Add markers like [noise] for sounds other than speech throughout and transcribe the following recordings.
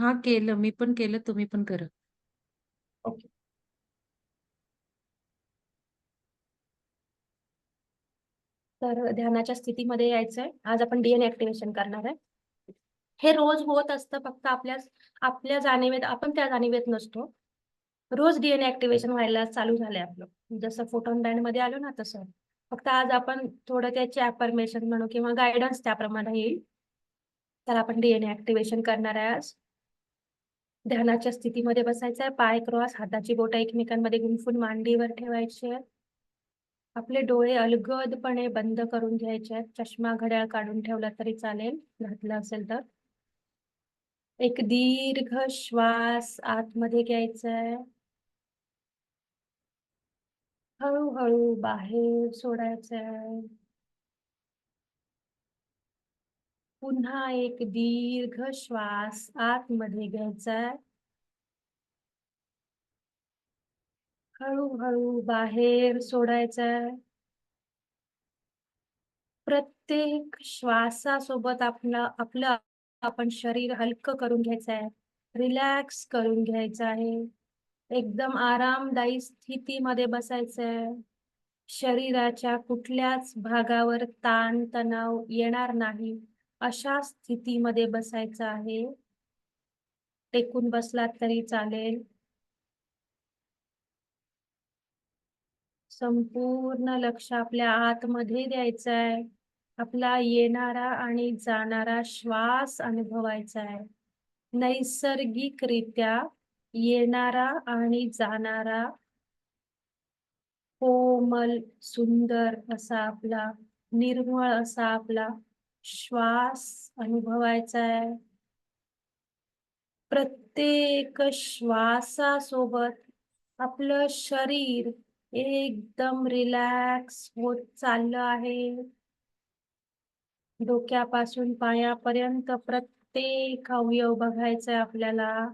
हां, केलं. मी पण केलं. तुम्ही पण करा. ओके. तर ध्यानाच्या स्थितीमध्ये यायचंय. आज आपण डीएनए ऍक्टिव्हेशन करणार आहे. हे रोज होत असतं फक्त आपल्या आपल्या जाणीवेत आपण त्या जाणीवेत नसतो. रोज डीएनए ऍक्टिव्हेशन व्हायला चालू झालंय आपलं. जसं फोटोन बँडमध्ये आलो ना तसं. फक्त आज आपण थोडं त्याचे अफर्मेशन म्हणू किंवा गायडन्स त्याप्रमाणे येईल. तर आपण डीएनए ऍक्टिव्हेशन करणार आहे आज. ध्यानाच्या स्थितीमध्ये बसायचं आहे. पाय क्रॉस, हाताची बोट एकमेकांमध्ये गुंफून मांडीवर ठेवायची आहे. आपले डोळे अलगदपणे बंद करून घ्यायचे आहेत. चष्मा, घड्याळ काढून ठेवला तरी चालेल, घातला असेल तर. एक दीर्घ श्वास आतमध्ये घ्यायचा आहे. हळूहळू बाहेर सोडायचं आहे. पुन्हा एक दीर्घ श्वास आतमध्ये घ्यायचा आहे. हळूहळू बाहेर सोडायचा आहे. प्रत्येक श्वासासोबत आपलं आपलं आपण शरीर हलकं करून घ्यायचं आहे. रिलॅक्स करून घ्यायचं आहे. एकदम आरामदायी स्थितीमध्ये बसायचं आहे. शरीराच्या कुठल्याच भागावर ताण तणाव येणार नाही अशा स्थितीमध्ये बसायचं आहे. टेकून बसलात तरी चालेल. संपूर्ण लक्ष आपल्या आतमध्ये द्यायचं आहे. आपला येणारा आणि जाणारा श्वास अनुभवायचा आहे. नैसर्गिकरित्या येणारा आणि जाणारा कोमल, सुंदर असा आपला, निर्मळ असा आपला श्वास अनुभवायचा आहे. प्रत्येक श्वासासोबत आपलं शरीर एकदम रिलॅक्स होत चाललं आहे. डोक्यापासून पायापर्यंत प्रत्येक अवयव बघायचा आपल्याला.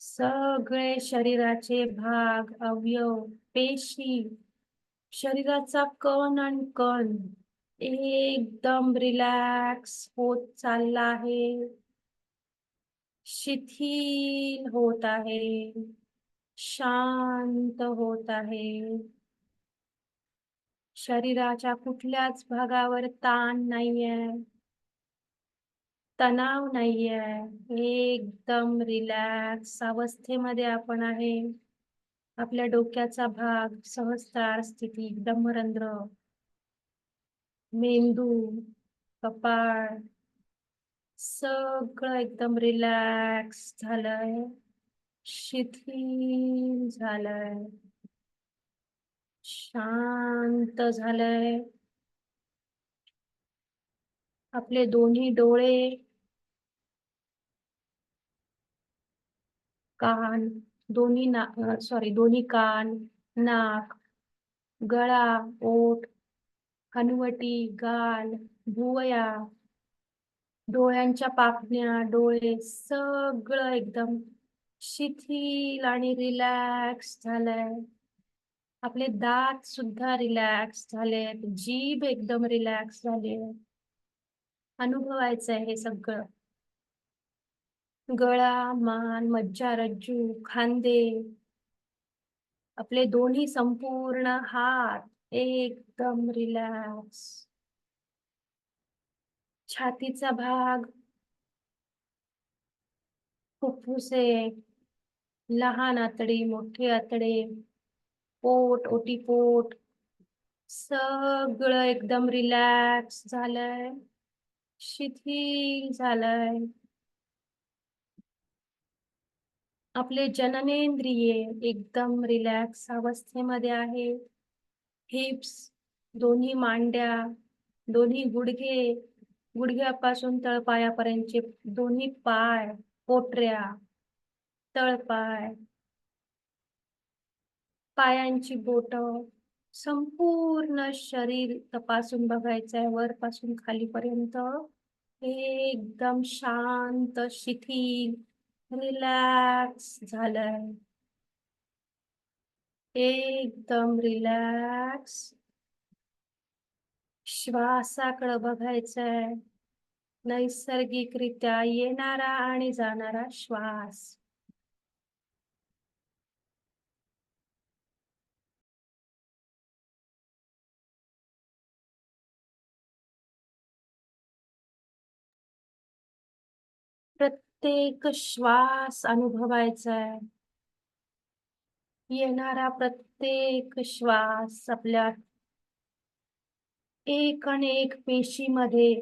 सगळे शरीराचे भाग, अवयव, पेशी, शरीराचा कण आणि कण एकदम रिलॅक्स होत चालला आहे. शिथिल होत आहे. शांत होत आहे. शरीराच्या कुठल्याच भागावर ताण नाहीये. तणाव नाहीये. एकदम रिलॅक्स अवस्थेमध्ये आपण आहे. आपल्या डोक्याचा भाग सहस्त्रार स्थिती, ब्रह्मरंध्र, मेंदू, कपाळ सगळं एकदम रिलॅक्स झालंय. शिथिल झालंय. शांत झालंय. आपले दोन्ही डोळे कान, दोन्ही ना सॉरी दोन्ही कान, नाक, गळा, ओठ, हनुवटी, गाल, भुवया, डोळ्यांच्या पापण्या, डोळे सगळं एकदम शिथिल आणि रिलॅक्स झालंय. आपले दात सुद्धा रिलॅक्स झालेत. जीभ एकदम रिलॅक्स झाली आहे. हे सगळं. गळा, मान, मज्जा रज्जू खांदे, आपले दोन्ही संपूर्ण हात एकदम रिलॅक्स. छातीचा भाग, फुफ्फुसे, लहान आतडे मोठे आतडे, पोट, ओटीपोट सगळं एकदम रिलॅक्स झालंय. शिथिल झालंय. आपले जननेंद्रिये एकदम रिलॅक्स अवस्थेमध्ये आहे. हिप्स, दोन्ही मांड्या, दोन्ही गुडघे, गुडघ्यापासून तळपायापर्यंतचे दोन्ही पाय, पोटऱ्या, तळपाय, पायांची बोट संपूर्ण शरीर तपासून बघायचंय वरपासून खालीपर्यंत. एकदम शांत, शिथिल, रिलॅक्स झालंय. एकदम रिलॅक्स. श्वासाकडे बघायचंय. नैसर्गिकरित्या येणारा आणि जाणारा श्वास प्रत्येक श्वास अनुभवायचा आहे येणारा प्रत्येक श्वास आपल्या एक आणि एक पेशीमध्ये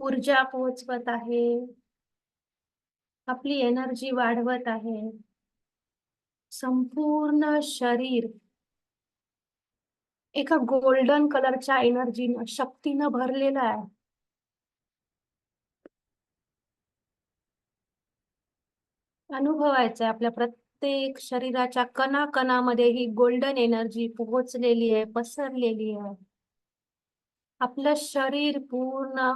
ऊर्जा पोहोचवत आहे. आपली एनर्जी वाढवत आहे. संपूर्ण शरीर एका गोल्डन कलरच्या एनर्जीनं शक्तीनं भरलेलं आहे. अनुभवायचं आहे आपल्या प्रत्येक प्रत्येक शरीराच्या कणाकणामध्ये ही गोल्डन एनर्जी पोहोचलेली आहे पसरलेली आहे. आपलं शरीर पूर्ण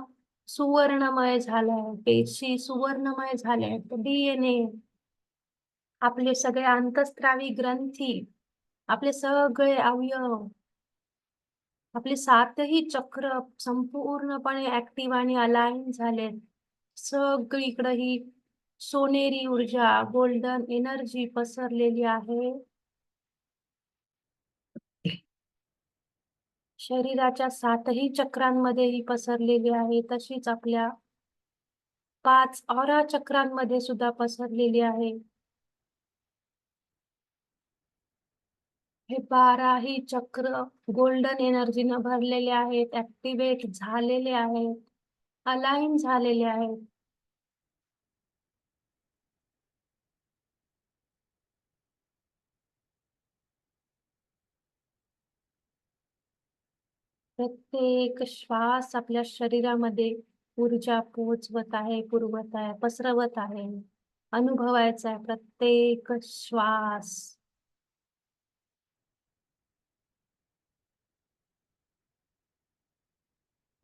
सुवर्णमय झालंय पेशी सुवर्णमय झाल्या डीएनए आपले सगळे अंतस्त्रावी ग्रंथी आपले सगळे अवयव आपले सातही चक्र संपूर्णपणे ऍक्टिव्ह आणि अलाइन झाले सगळीकडे ही सोनेरी ऊर्जा गोल्डन एनर्जी पसरलेली आहे. शरीराच्या सातही चक्रांमध्ये ही पसरलेली आहे. तशीच आपल्या पाच ऑरा चक्रांमध्ये सुद्धा पसरलेली आहे. हे बाराही चक्र गोल्डन एनर्जीनं भरलेले आहेत. ऍक्टिव्हेट झालेले आहेत. अलाइन झालेले आहेत. प्रत्येक श्वास आपल्या शरीरामध्ये ऊर्जा पोचवत आहे पुरवत आहे पसरवत आहे. अनुभवायचा आहे प्रत्येक श्वास.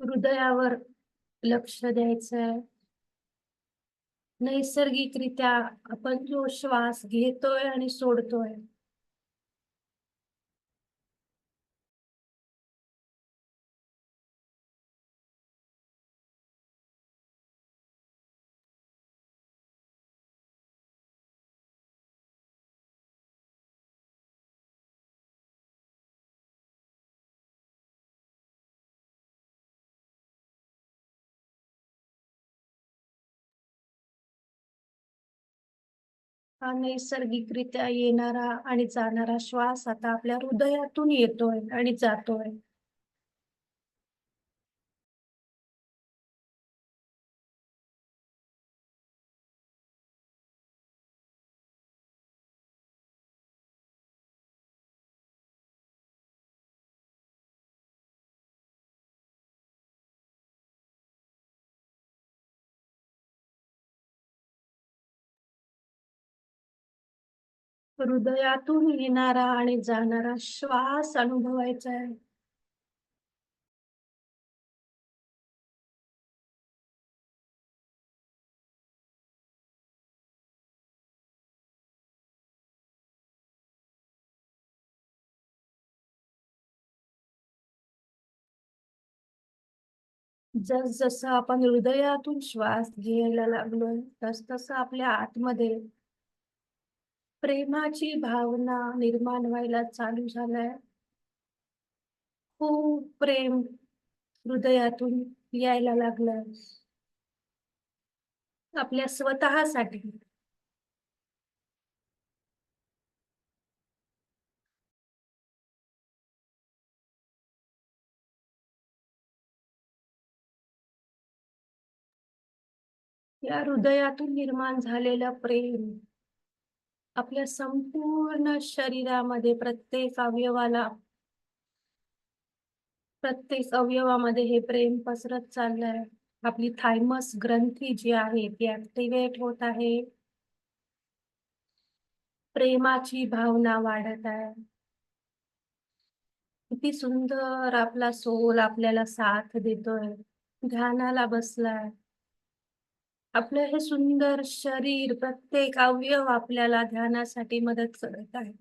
हृदयावर लक्ष द्यायचंय नैसर्गिकरित्या आपण जो श्वास घेतोय आणि सोडतोय हा नैसर्गिकरित्या येणारा आणि जाणारा श्वास आता आपल्या हृदयातून येतोय आणि जातोय. हृदयातून येणारा आणि जाणारा श्वास अनुभवायचा आहे. जस जसं आपण हृदयातून श्वास घ्यायला लागलोय तस तसं आपल्या आतमध्ये प्रेमाची भावना निर्माण व्हायला चालू झालाय. खूप प्रेम हृदयातून यायला लागलंय. आपल्या स्वतःसाठी. या हृदयातून निर्माण झालेलं प्रेम. आपल्या संपूर्ण शरीरामध्ये प्रत्येक अवयवाला प्रत्येक अवयवामध्ये हे प्रेम पसरत चाललंय. आपली थायमस ग्रंथी जी आहे ती ऍक्टिव्हेट होत आहे. प्रेमाची भावना वाढत आहे. किती सुंदर आपला सोल आपल्याला साथ देतोय. ध्यानाला बसलाय. आपलं हे सुंदर शरीर प्रत्येक अवयव आपल्याला ध्यानासाठी मदत करत आहे.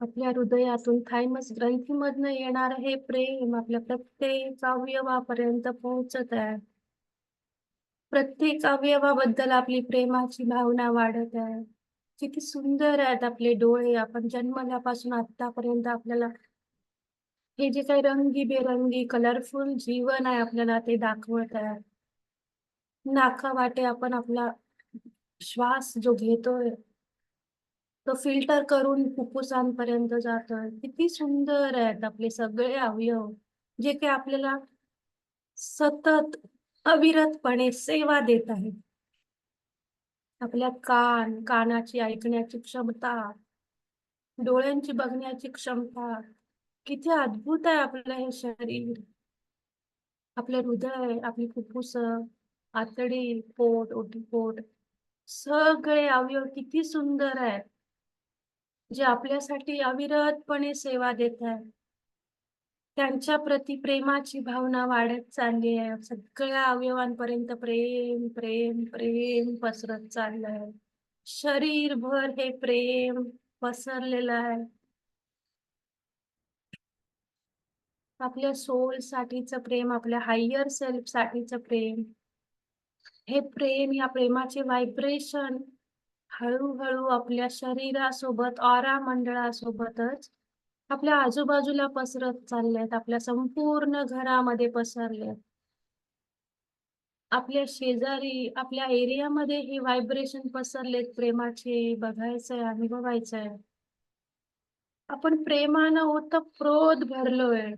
आपल्या हृदयातून थायमस ग्रंथीमधन येणार हे प्रेम आपल्या प्रत्येक अवयवापर्यंत पोहोचत आहे. प्रत्येक अवयवाबद्दल आपली प्रेमाची भावना वाढत आहे. किती सुंदर आहेत आपले डोळे. आपण जन्मल्यापासून आतापर्यंत आपल्याला हे जे काही रंगीबेरंगी कलरफुल जीवन आहे आपल्याला ते दाखवत आहे. नाकावाटे आपण आपला श्वास जो घेतोय तो फिल्टर करून फुफ्फुसांपर्यंत जातोय. किती सुंदर आहेत आपले सगळे अवयव जे काही आपल्याला सतत अविरतपणे सेवा देत आहेत. आपल्या कान कानाची ऐकण्याची क्षमता डोळ्यांची बघण्याची क्षमता. किती अद्भुत आहे आपलं हे शरीर. आपलं हृदय आपली फुफ्फुस आतडी पोट ओटीपोट सगळे अवयव किती सुंदर आहेत. जे आपल्यासाठी अविरतपणे सेवा देत आहेत. त्यांच्या प्रती प्रेमाची भावना वाढत चालली आहे. सगळ्या अवयवांपर्यंत प्रेम प्रेम प्रेम पसरत चाललंय शरीरभर हे प्रेम पसरलेलं आहे. आपल्या सोल साठीचं प्रेम आपल्या हायर सेल्फ साठीच प्रेम हे प्रेम या प्रेमाचे व्हायब्रेशन हळूहळू आपल्या शरीरासोबत ऑरा मंडळासोबतच आपल्या आजूबाजूला पसरत चाललेत आपल्या संपूर्ण घरामध्ये पसरलेत आपल्या शेजारी आपल्या एरियामध्ये हे व्हायब्रेशन पसरलेत प्रेमाचे बघायचंय अनुभवायचंय. आपण प्रेमानं ओतप्रोत भरलोय.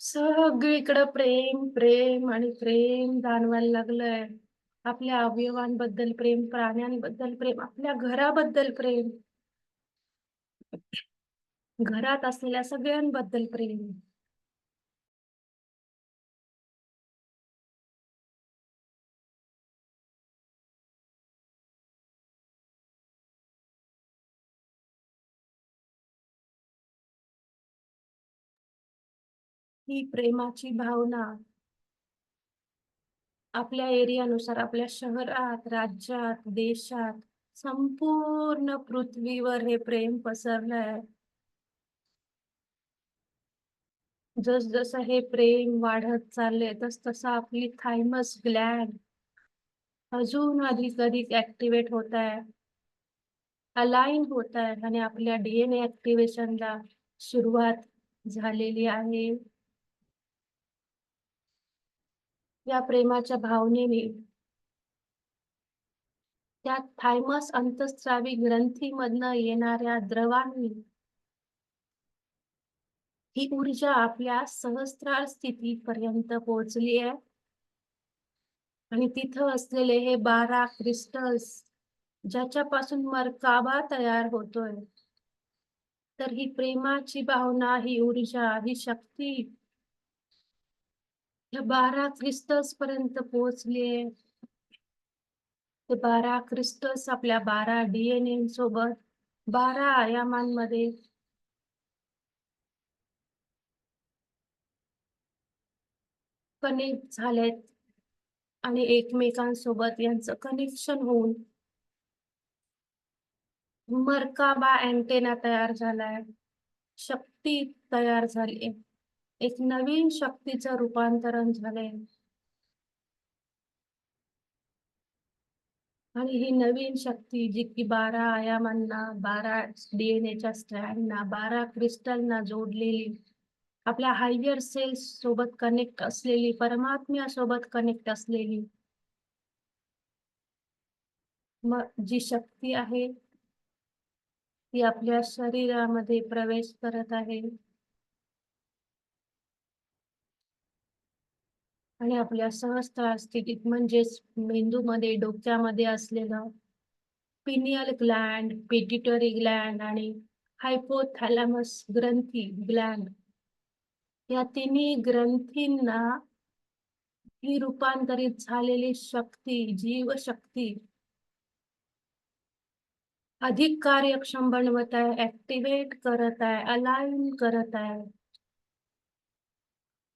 सगळीकडं प्रेम प्रेम आणि प्रेम जाणवायला लागलंय. आपल्या अवयवांबद्दल प्रेम प्राण्यांबद्दल प्रेम आपल्या घराबद्दल प्रेम. घरात असलेल्या सगळ्यांबद्दल प्रेम. ही प्रेमाची भावना आपल्या एरियानुसार आपल्या शहरात राज्यात देशात संपूर्ण पृथ्वीवर हे प्रेम पसरलंय. आहे जसं हे प्रेम वाढत चालले तस तसं आपली थायमस ग्लॅड. अजून अधिक अधिक ऍक्टिव्हेट होत आहे अलाइन होत आहे आणि आपल्या डीएनए ऍक्टिव्हेशनला सुरुवात झालेली आहे. या प्रेमाच्या भावनेने. त्या थायमस अंतस्रावी ग्रंथीमधनं येणाऱ्या द्रवांनी ही ऊर्जा आपल्या सहस्त्रार स्थितीपर्यंत पोहोचली आहे. आणि तिथं असलेले हे बारा क्रिस्टल्स ज्याच्यापासून मरकाबा तयार होतोय. तर ही प्रेमाची भावना ही ऊर्जा ही शक्ती ह्या बारा क्रिस्टल्स पर्यंत पोहोचलीये ते बारा क्रिस्टल्स आपल्या बारा डीएनए सोबत बारा आयामांमध्ये कनेक्ट झालेत. आणि एकमेकांसोबत यांचं कनेक्शन होऊन मरकाबा अँटेना तयार झालाय. शक्ती तयार झाली एक नवीन शक्तीचं रूपांतरण झालंय. आणि ही नवीन शक्ती जी की बारा आयामांना बारा डीएनएच्या स्ट्रँडना बारा क्रिस्टलना जोडलेली आपल्या हायर सेल्स सोबत कनेक्ट असलेली परमात्म्या सोबत कनेक्ट असलेली. मग जी शक्ती आहे ती आपल्या शरीरामध्ये प्रवेश करत आहे. आणि आपल्या सहस्त्र स्थितीत म्हणजेच मेंदूमध्ये डोक्यामध्ये असलेलं पिनियल ग्लँड पिटिटरी ग्लँड आणि हायपोथॅलॅमस ग्रंथी ग्लँड या तिन्ही ग्रंथींना ही रूपांतरित झालेली शक्ती जीवशक्ती अधिक कार्यक्षम बनवत आहे ऍक्टिव्हेट करत आहे अलाइन करत आहे.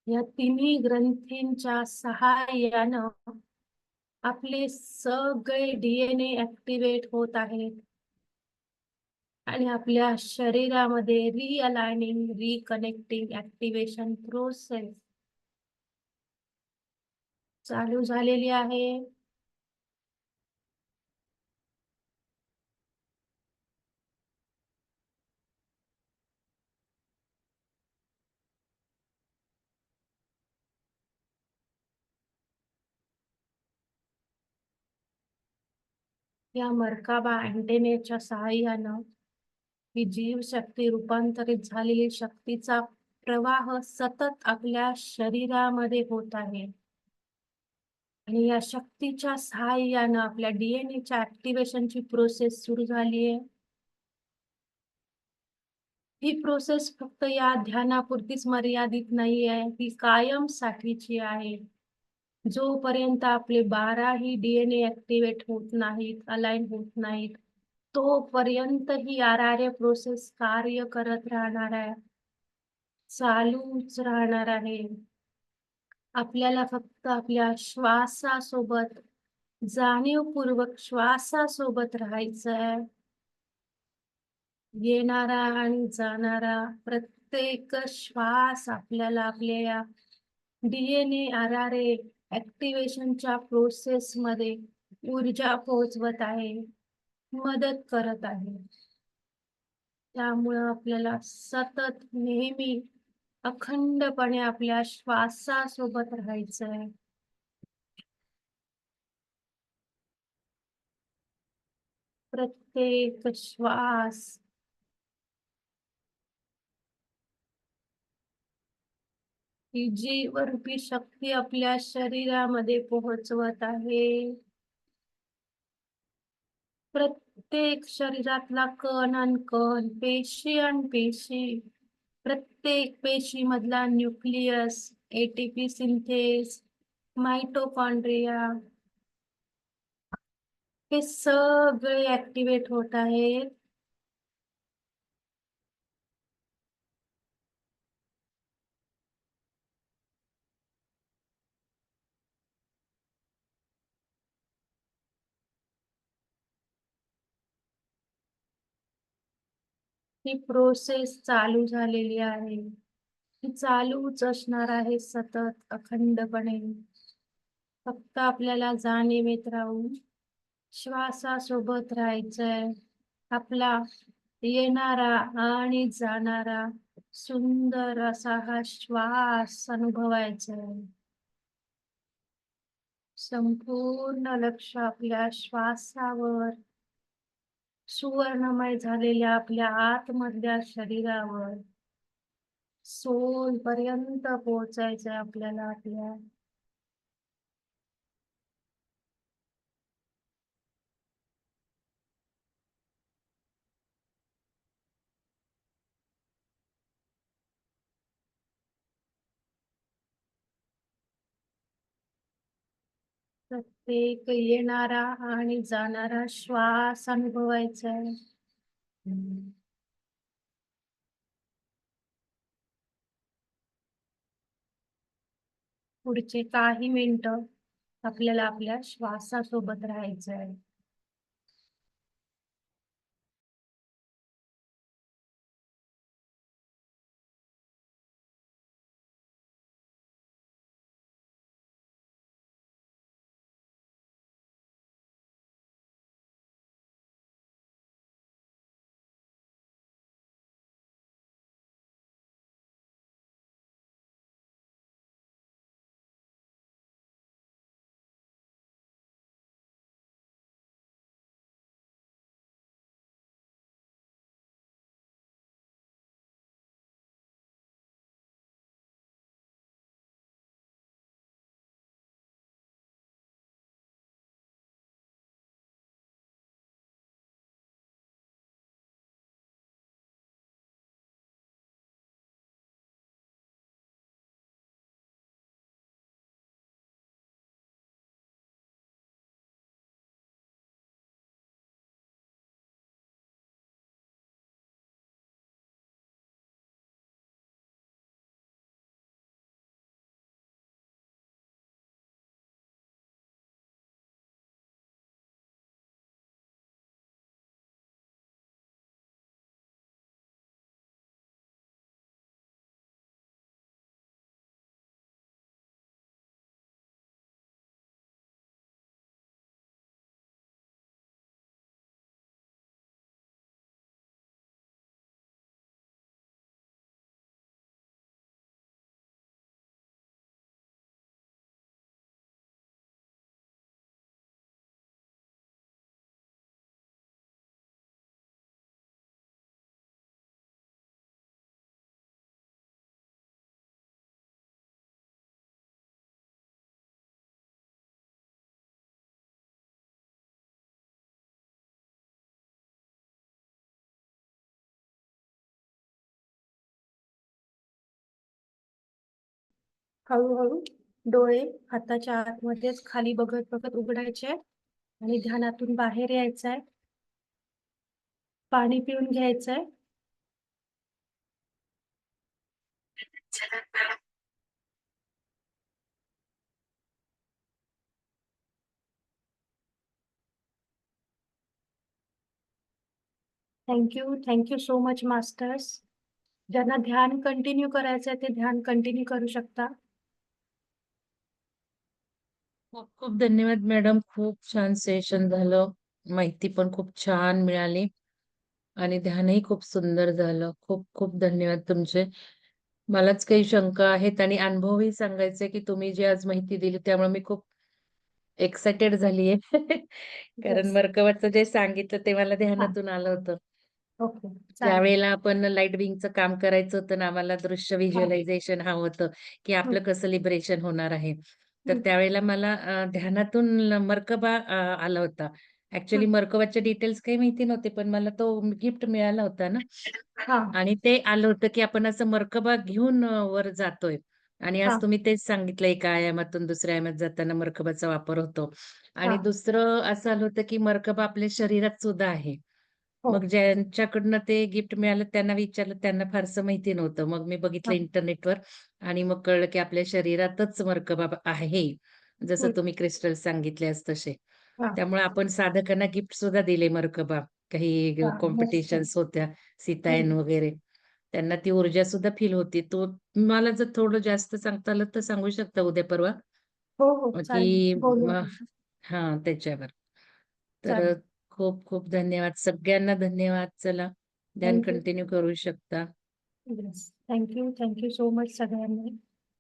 या तिन्ही ग्रंथींच्या सहाय्यानं आपले सगळे डीएनए ऍक्टिव्हेट होत आहेत. आणि आपल्या शरीरामध्ये रिअलायनिंग रिकनेक्टिंग ऍक्टिव्हेशन प्रोसेस चालू झालेली आहे. या मरकाबा अँटेनेच्या सहाय्यानं ही जीवशक्ती रूपांतरित झालेली शक्तीचा प्रवाह सतत आपल्या शरीरामध्ये होत आहे. आणि या शक्तीच्या सहाय्यानं आपल्या डीएनएच्या ऍक्टिव्हेशनची प्रोसेस सुरू झाली आहे. ही प्रोसेस फक्त या ध्यानापुरतीच मर्यादित नाही आहे ही कायम साठीची आहे. जोपर्यंत आपले बाराही डीएनए ऍक्टिव्हेट होत नाहीत अलाइन होत नाहीत तोपर्यंत ही आर आर ए प्रोसेस कार्य करत राहणार आहे. चालूच राहणार आहे. आपल्याला फक्त आपल्या श्वासासोबत जाणीवपूर्वक श्वासासोबत राहायचं आहे. येणारा आणि जाणारा प्रत्येक श्वास आपल्याला आपल्या या डीएनए आर आर ए ऍक्टिव्हेशनच्या प्रोसेस मध्ये ऊर्जा पोहोचवत आहे. मदत करत आहे. त्यामुळं आपल्याला सतत नेहमी अखंडपणे आपल्या श्वासासोबत राहायचं आहे प्रत्येक श्वास ही जीवरूपी शक्ती आपल्या शरीरामध्ये पोहोचवत आहे. प्रत्येक शरीरातला कण आणि कण पेशी आणि पेशी प्रत्येक पेशी मधला न्यूक्लियस एटीपी सिंथेस मायटोकॉन्ड्रिया हे सगळे ऍक्टिव्हेट होत आहेत. ही प्रोसेस चालू झालेली आहे. ही चालूच असणार आहे सतत अखंडपणे. फक्त आपल्याला जाणीवेत राहून श्वासासोबत राहायचंय. आपला येणारा आणि जाणारा सुंदर असा हा श्वास अनुभवायचा संपूर्ण लक्ष आपल्या श्वासावर. सुवर्णमय झालेल्या आपल्या आतमधल्या शरीरावर सोल पर्यंत पोहोचायचंय आपल्याला आपल्या एक येणारा आणि जाणारा श्वास अनुभवायचा आहे. पुढचे काही मिनिटं आपल्याला आपल्या श्वासासोबत राहायचं आहे. हळूहळू डोळे हाताच्या आतमध्येच खाली बघत बघत उघडायचे आणि ध्यानातून बाहेर यायचंय पाणी पिऊन घ्यायचंय thank you thank you so much masters ज्यांना ध्यान कंटिन्यू करायचंय ते ध्यान कंटिन्यू करू शकता. खूप खूप धन्यवाद मॅडम. खूप छान सेशन झालं. माहिती पण खूप छान मिळाली. आणि ध्यानही खूप सुंदर झालं. खूप खूप धन्यवाद तुमचे. मलाच काही शंका आहेत आणि अनुभवही सांगायचे की तुम्ही जी आज माहिती दिली त्यामुळे मी खूप एक्साइटेड झालीये. [laughs] कारण. मर्कबाचं जे सांगितलं ते मला ध्यानातून आलं होतं. ओके. त्यावेळेला आपण लाइट विंगचं काम करायचं होतं ना आम्हाला दृश्य व्हिज्युअलायझेशन हवं होतं की आपलं कसं लिबरेशन होणार आहे. तर. त्यावेळेला मला अं, ध्यानातून मर्कबा अं, आला होता ऍक्च्युली हम्म. मर्कबाचे डिटेल्स काही माहिती नव्हते पण मला तो गिफ्ट मिळाला होता ना हा आणि ते आलं होतं की आपण असं मर्कबा घेऊन अं, वर जातोय आणि हा. आज तुम्ही तेच सांगितलं एका आयामातून दुसऱ्या आयामात जाताना मर्कबाचा वापर होतो आणि हा. दुसरं असं आलं होतं की मर्कबा आपल्या शरीरात सुद्धा आहे हो. मग ज्यांच्याकडनं ते गिफ्ट मिळालं त्यांना विचारलं त्यांना फारसं माहिती नव्हतं मग मी बघितलं हा. इंटरनेटवर आणि मग कळलं की आपल्या शरीरातच मर्कबा आहे जसं. तुम्ही क्रिस्टल सांगितले तसे हा. त्यामुळे आपण साधकांना गिफ्ट सुद्धा दिले मर्कबा काही हा. कॉम्पिटिशन्स होत्या सीतायन. वगैरे त्यांना ती ऊर्जा सुद्धा फील होती तो मला जर थोडं जास्त सांगता आलं तर सांगू शकता उद्या परवा हो हो की बोलू आपण. हा त्याच्यावर तर चालेल खूप खूप धन्यवाद. सगळ्यांना धन्यवाद. चला ध्यान कंटिन्यू करू शकता. थँक्यू थँक्यू सो मच सगळ्यांना.